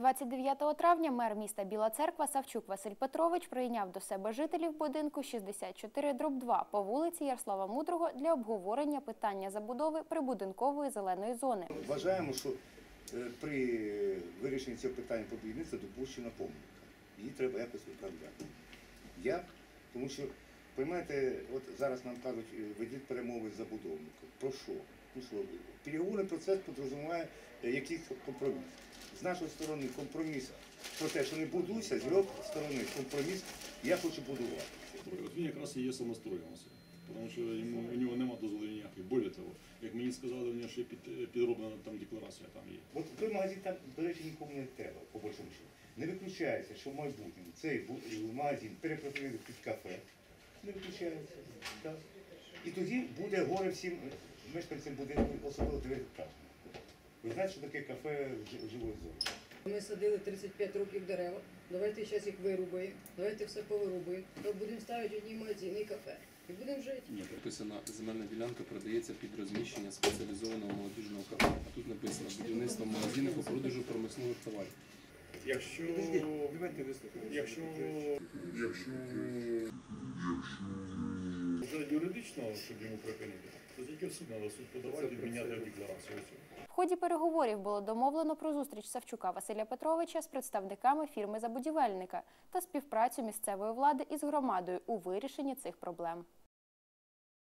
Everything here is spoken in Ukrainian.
29 травня мер міста Біла Церква Савчук Василь Петрович прийняв до себе жителів будинку 64 дроб 2 по вулиці Ярослава Мудрого для обговорення питання забудови прибудинкової зеленої зони. Вважаємо, що е, при вирішенні цього питання по будівництву допущена помилка. Її треба якось виправляти. Як? Тому що, розумієте, от зараз нам кажуть, е, ведіть перемови з забудовником. Про що? Ну, що переговорний процес підрозуміває е, якийсь компроміс. З нашої сторони компроміс про те, що не будуйся, з його сторони компроміс, я хочу будувати. От він якраз і є самостроєм. Тому що йому, у нього немає дозволу ніяких. Более того, як мені сказали, у нього ще під, підроблена там декларація там є. От той магазин там, до речі, нікому не треба, по большому счету. Не виключається, що в майбутньому цей магазин перепрофілює під кафе. Не виключається. Так. І тоді буде горе всім мешканцям будинку, особливо дев'ятиэтажним. Ви знаєте, що таке кафе в живої зоні? Ми садили 35 років дерева. Давайте зараз їх вирубаємо. Давайте все повирубаємо. То будемо ставити одні магазини і кафе. І будемо жити. Ні, прописана земельна ділянка продається під розміщення спеціалізованого молодіжного кафе. А тут написано будівництво магазину по продажу промислових товарів. Якщо, Давайте вислухаємо. якщо, якщо, вже юридично, щоб йому припинити, в суд подавати і міняти декларацію. В ході переговорів було домовлено про зустріч Савчука Василя Петровича з представниками фірми забудівельника та співпрацю місцевої влади із громадою у вирішенні цих проблем.